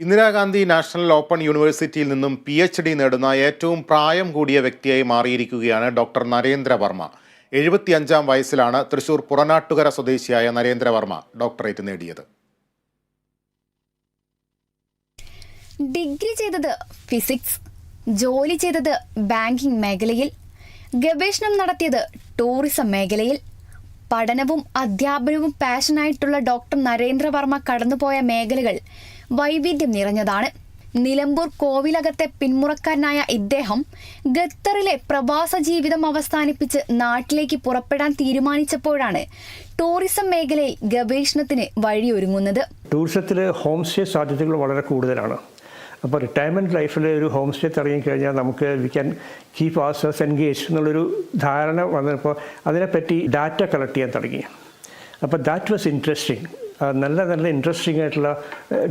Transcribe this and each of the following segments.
Indira Gandhi national open യൂണിവേഴ്സിറ്റിയിൽ നിന്നും P H D നേടുന്ന ഏറ്റവും പ്രായം കൂടിയ വ്യക്തിയായി മാറിയിരിക്കുകയാണ് ഡോക്ടർ നരേന്ദ്രവർമ്മ എഴുപത്തിയഞ്ചാം വയസ്സിലാണ് തൃശൂർ പുറനാട്ടുകര സ്വദേശിയായ നരേന്ദ്രവർമ്മ ഡോക്ടറേറ്റ് നേടിയത്. ഡിഗ്രി ചെയ്തത് ഫിസിക്സ് ജോലി ചെയ്തത് ബാങ്കിംഗ് മേഖലയിൽ ഗവേഷണം നടത്തിയത് ടൂറിസം മേഖലയിൽ പഠനവും അധ്യാപനവും പാഷനായിട്ടുള്ള ഡോക്ടർ നരേന്ദ്രവർമ്മ കടന്നുപോയ മേഖലകൾ വൈവിധ്യം നിറഞ്ഞതാണ്. നിലമ്പൂർ കോവിലകത്തെ പിന്മുറക്കാരനായ ഇദ്ദേഹം ഖത്തറിലെ പ്രവാസ ജീവിതം അവസാനിപ്പിച്ച് നാട്ടിലേക്ക് പുറപ്പെടാൻ തീരുമാനിച്ചപ്പോഴാണ് ടൂറിസം മേഖലയിൽ ഗവേഷണത്തിന് വഴിയൊരുങ്ങുന്നത്. ടൂറിസത്തിൽ ഹോം സ്റ്റേ സാധ്യതകൾ വളരെ കൂടുതലാണ്. അപ്പോൾ റിട്ടയർമെന്റ് ലൈഫിൽ ഒരു ഹോം സ്റ്റേ തുടങ്ങിക്കഴിഞ്ഞാൽ നമുക്ക് we can keep ourselves engage എന്നുള്ളൊരു ധാരണ വന്നപ്പോൾ അതിനെപ്പറ്റി ഡാറ്റ കളക്ട് ചെയ്യാൻ തുടങ്ങി. അപ്പോൾ ദാറ്റ് വാസ് ഇൻട്രസ്റ്റിംഗ് നല്ല നല്ല ഇൻട്രസ്റ്റിംഗ് ആയിട്ടുള്ള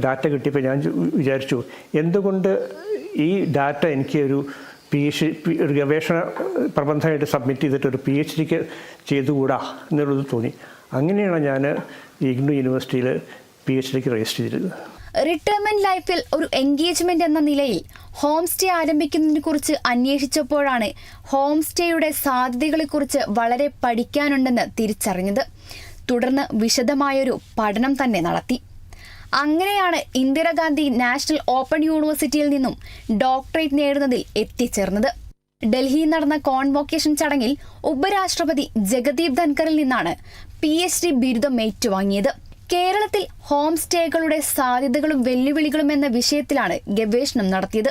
ഡാറ്റ കിട്ടിയപ്പോൾ ഞാൻ വിചാരിച്ചു എന്തുകൊണ്ട് ഈ ഡാറ്റ എനിക്ക് ഒരു പി എച്ച് ഒരു ഗവേഷണ പ്രബന്ധമായിട്ട് സബ്മിറ്റ് ചെയ്തിട്ട് ഒരു പി എച്ച് ഡിക്ക് ചെയ്തുകൂടാ എന്നുള്ളത് തോന്നി. അങ്ങനെയാണ് ഞാൻ ഇഗ്നു യൂണിവേഴ്സിറ്റിയിൽ പി എച്ച് ഡിക്ക് രജിസ്റ്റർ ചെയ്തത് റിട്ടയർമെന്റ് ലൈഫിൽ ഒരു എൻഗേജ്മെന്റ് എന്ന നിലയിൽ ഹോം സ്റ്റേ ആരംഭിക്കുന്നതിനെ കുറിച്ച് അന്വേഷിച്ചപ്പോഴാണ് ഹോം സ്റ്റേയുടെ സാധ്യതകളെക്കുറിച്ച് വളരെ പഠിക്കാനുണ്ടെന്ന് തിരിച്ചറിഞ്ഞത്. തുടർന്ന് വിശദമായൊരു പഠനം തന്നെ നടത്തി. അങ്ങനെയാണ് ഇന്ദിരാഗാന്ധി നാഷണൽ ഓപ്പൺ യൂണിവേഴ്സിറ്റിയിൽ നിന്നും ഡോക്ടറേറ്റ് നേടുന്നതിൽ എത്തിച്ചേർന്നത്. ഡൽഹിയിൽ നടന്ന കോൺവോക്കേഷൻ ചടങ്ങിൽ ഉപരാഷ്ട്രപതി ജഗദീപ് ധൻകറിൽ നിന്നാണ് പി എച്ച് ഡി ബിരുദം ഏറ്റുവാങ്ങിയത്. കേരളത്തിൽ ഹോം സ്റ്റേകളുടെ സാധ്യതകളും വെല്ലുവിളികളും എന്ന വിഷയത്തിലാണ് ഗവേഷണം നടത്തിയത്.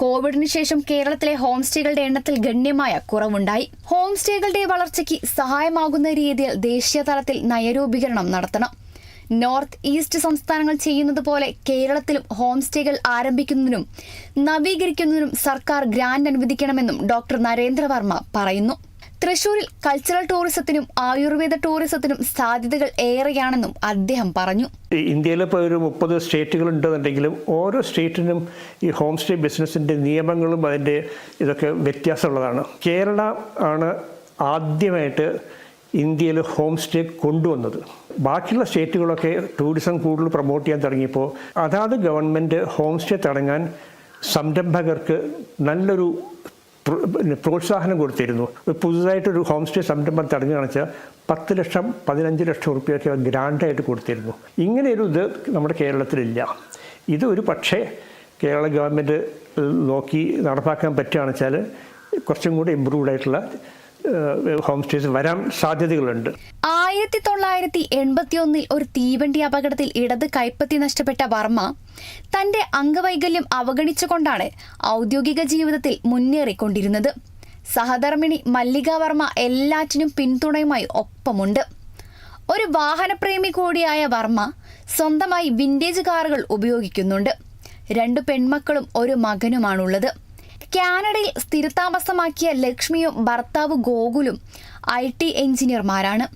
കോവിഡിന് ശേഷം കേരളത്തിലെ ഹോം സ്റ്റേകളുടെ എണ്ണത്തിൽ ഗണ്യമായ കുറവുണ്ടായി. ഹോം സ്റ്റേകളുടെ വളർച്ചയ്ക്ക് സഹായമാകുന്ന രീതിയിൽ ദേശീയ തലത്തിൽ നയരൂപീകരണം നടത്തണം. നോർത്ത് ഈസ്റ്റ് സംസ്ഥാനങ്ങൾ ചെയ്യുന്നത് പോലെ കേരളത്തിലും ഹോം സ്റ്റേകൾ ആരംഭിക്കുന്നതിനും നവീകരിക്കുന്നതിനും സർക്കാർ ഗ്രാന്റ് അനുവദിക്കണമെന്നും ഡോക്ടർ നരേന്ദ്രവർമ്മ പറയുന്നു. തൃശൂരിൽ കൾച്ചറൽ ടൂറിസത്തിനും ആയുർവേദ ടൂറിസത്തിനും സാധ്യതകൾ ഏറെയാണെന്നും അദ്ദേഹം പറഞ്ഞു. ഇന്ത്യയിലെ ഇപ്പോൾ ഒരു മുപ്പത് സ്റ്റേറ്റുകൾ ഉണ്ടെന്നുണ്ടെങ്കിലും ഓരോ സ്റ്റേറ്റിനും ഈ ഹോം സ്റ്റേ ബിസിനസ്സിന്റെ നിയമങ്ങളും അതിന്റെ ഇതൊക്കെ വ്യത്യാസമുള്ളതാണ്. കേരള ആണ് ആദ്യമായിട്ട് ഇന്ത്യയിൽ ഹോം സ്റ്റേ കൊണ്ടുവന്നത്. ബാക്കിയുള്ള സ്റ്റേറ്റുകളൊക്കെ ടൂറിസം കൂടുതൽ പ്രൊമോട്ട് ചെയ്യാൻ തുടങ്ങിയപ്പോൾ അതാത് ഗവൺമെന്റ് ഹോം സ്റ്റേ തുടങ്ങാൻ സംരംഭകർക്ക് നല്ലൊരു പ്രോത്സാഹനം കൊടുത്തിരുന്നു. പുതുതായിട്ടൊരു ഹോം സ്റ്റേ സംരംഭം തടഞ്ഞു കാണിച്ചാൽ പത്ത് ലക്ഷം പതിനഞ്ച് ലക്ഷം റുപ്യൊക്കെ ഗ്രാൻഡായിട്ട് കൊടുത്തിരുന്നു. ഇങ്ങനെയൊരു ഇത് നമ്മുടെ കേരളത്തിലില്ല. ഇത് ഒരു പക്ഷേ കേരള ഗവൺമെന്റ് നോക്കി നടപ്പാക്കാൻ പറ്റുകയാണെന്ന് വെച്ചാൽ കുറച്ചും കൂടി ഇമ്പ്രൂവ്ഡ് ആയിട്ടുള്ള ഹോം സ്റ്റേസ് വരാൻ സാധ്യതകളുണ്ട്. ആയിരത്തി തൊള്ളായിരത്തി എൺപത്തിയൊന്നിൽ ഒരു തീവണ്ടി അപകടത്തിൽ ഇടത് കൈപ്പത്തി നഷ്ടപ്പെട്ട വർമ്മ തന്റെ അംഗവൈകല്യം അവഗണിച്ചുകൊണ്ടാണ് ഔദ്യോഗിക ജീവിതത്തിൽ മുന്നേറിക്കൊണ്ടിരുന്നത്. സഹധർമ്മിണി മല്ലിക വർമ്മ എല്ലാറ്റിനും പിന്തുണയുമായി ഒപ്പമുണ്ട്. ഒരു വാഹനപ്രേമി കൂടിയായ വർമ്മ സ്വന്തമായി വിന്റേജ് കാറുകൾ ഉപയോഗിക്കുന്നുണ്ട്. രണ്ട് പെൺമക്കളും ഒരു മകനുമാണുള്ളത്. കാനഡയിൽ സ്ഥിരതാമസമാക്കിയ ലക്ഷ്മിയും ഭർത്താവ് ഗോകുലും I T എഞ്ചിനീയർമാരാണ്.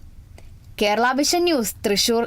Kerala vision news Thrissur.